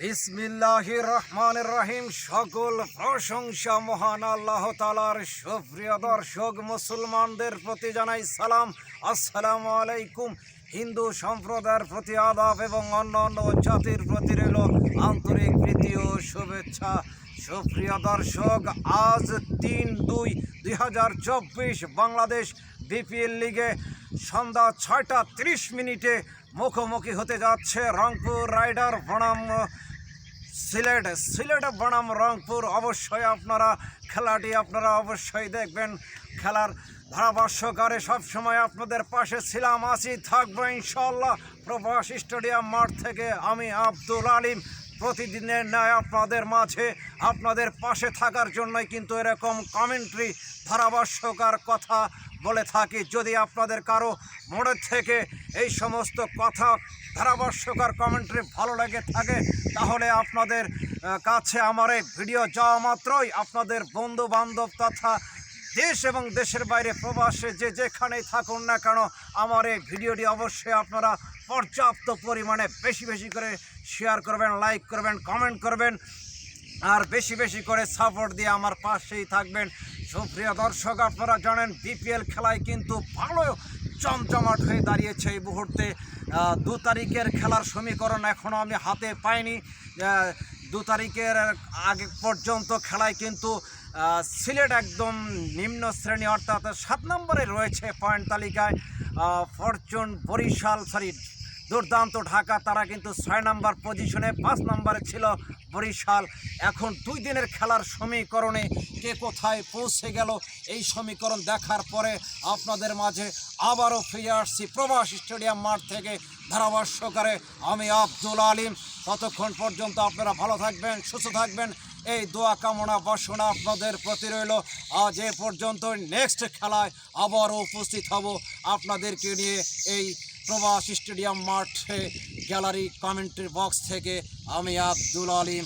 বিসমিল্লাহ রহমান রহিম সকল প্রশংসা মহান আল্লাহ তালার সুপ্রিয় দর্শক, মুসলমানদের প্রতি জানাই সালাম। আসসালামু আলাইকুম। হিন্দু সম্প্রদায়ের প্রতি আদাব এবং অন্যান্য জাতির প্রতি রইল আন্তরিক প্রীতি ও শুভেচ্ছা। সুপ্রিয় দর্শক, আজ তিন দুই দুই বাংলাদেশ বিপিএল লিগে সন্ধ্যা ছয়টা তিরিশ মিনিটে মুখোমুখি হতে যাচ্ছে রংপুর রাইডার বনাম, সিলেট সিলেট বনাম রংপুর। অবশ্যই আপনারা খেলাটি আপনারা অবশ্যই দেখবেন। খেলার ধারাভাষ্যকারে সবসময় আপনাদের পাশে ছিলাম, আছি, থাকব ইনশাল্লাহ প্রভাস স্টেডিয়াম মাঠ থেকে আমি আব্দুল আলিম। প্রতিদিনের ন্যায় আপনাদের মাঝে, আপনাদের পাশে থাকার জন্যই কিন্তু এরকম কমেন্ট্রি ধারাভাষ্যকার কথা বলে থাকি। যদি আপনাদের কারও মোড়ের থেকে এই সমস্ত কথা, ধারাভাষ্যকার কমেন্ট্রি ভালো লেগে থাকে, তাহলে আপনাদের কাছে আমার এই ভিডিও যাওয়া মাত্রই আপনাদের বন্ধু বান্ধব তথা দেশ এবং দেশের বাইরে প্রবাসে যে যেখানেই থাকুন না কেন, আমার এই ভিডিওটি অবশ্যই আপনারা পর্যাপ্ত পরিমাণে বেশি বেশি করে শেয়ার করবেন লাইক করবেন কমেন্ট করবেন। আর বেশি বেশি করে সাপোর্ট দিয়ে আমার পাশেই থাকবেন। সুপ্রিয় দর্শক, আপনারা জানেন বিপিএল খেলায় কিন্তু ভালো চমচমাট হয়ে দাঁড়িয়েছে এই মুহূর্তে। দু তারিখের খেলার সমীকরণ এখনও আমি হাতে পাইনি। দু তারিখের আগে পর্যন্ত খেলায় কিন্তু সিলেট একদম নিম্ন শ্রেণি অর্থাৎ সাত নম্বরে রয়েছে পয়েন্ট তালিকায় ফরচুন বরিশাল, সরি দুর্দান্ত ঢাকা, তারা কিন্তু ছয় নম্বর পজিশনে, পাঁচ নম্বরে ছিল বরিশাল। এখন দুই দিনের খেলার সমীকরণে কে কোথায় পৌঁছে গেল এই সমীকরণ দেখার পরে আপনাদের মাঝে আবারও ফিরে আসছি প্রবাস স্টেডিয়াম মাঠ থেকে ধারাভাষ্যকারে আমি আব্দুল আলিম। ততক্ষণ পর্যন্ত আপনারা ভালো থাকবেন, সুস্থ থাকবেন। এই দোয়া কামনা বাসনা আপনাদের প্রতি রইল। আজ এ পর্যন্ত নেক্সট খেলায় আবারও উপস্থিত হব আপনাদেরকে নিয়ে এই প্রবাস স্টেডিয়াম মাঠে গ্যালারি কমেন্ট্রি বক্স থেকে আমি আব্দুল আলিম।